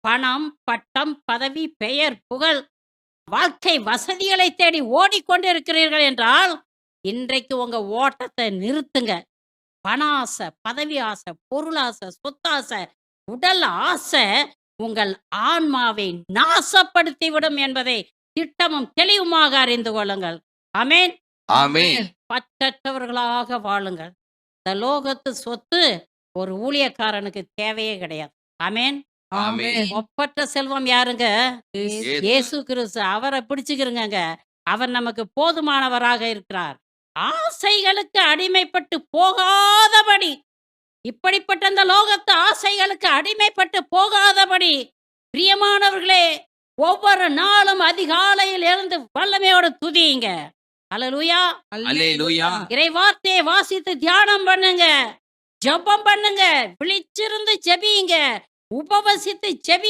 பணம், பட்டம், பதவி, பெயர், புகழ், வாழ்க்கை வசதிகளை தேடி ஓடிக்கொண்டிருக்கிறீர்கள் என்றால், இன்றைக்கு உங்க ஓட்டத்த நிறுத்துங்க. பண ஆசை, பதவி ஆசை, பொருளாசை, சொத்தாசை, உடல் ஆசை உங்கள் ஆன்மாவை நாசப்படுத்திவிடும் என்பதை திட்டமும் தெளிவுமாக அறிந்து கொள்ளுங்கள். ஆமென். பற்றற்றவர்களாக வாழுங்கள். இந்த லோகத்து சொத்து ஒரு ஊழியக்காரனுக்கு தேவையே கிடையாது. ஆமென். ஆமென். ஒப்பற்ற செல்வம் யாருங்க? இயேசு. கிறிஸ்து. அவர பிடிச்சுக்கிருங்கங்க. அவர் நமக்கு போதுமானவராக இருக்கிறார். ஆசைகளுக்கு அடிமைப்பட்டு போகாதபடி, இப்படிப்பட்ட இந்த லோகத்து ஆசைகளுக்கு அடிமைப்பட்டு போகாதபடி, பிரியமானவர்களே, ஒவ்வொரு நாளும் அதிகாலையில் எழுந்து வல்லமையோட துதியுங்க. அல்லேலூயா. அல்லேலூயா. இறைவார்த்தையை வாசித்து தியானம் பண்ணுங்க. ஜெபம் பண்ணுங்க. விழிச்சிருந்து ஜெபியுங்க. உபவசித்து செவி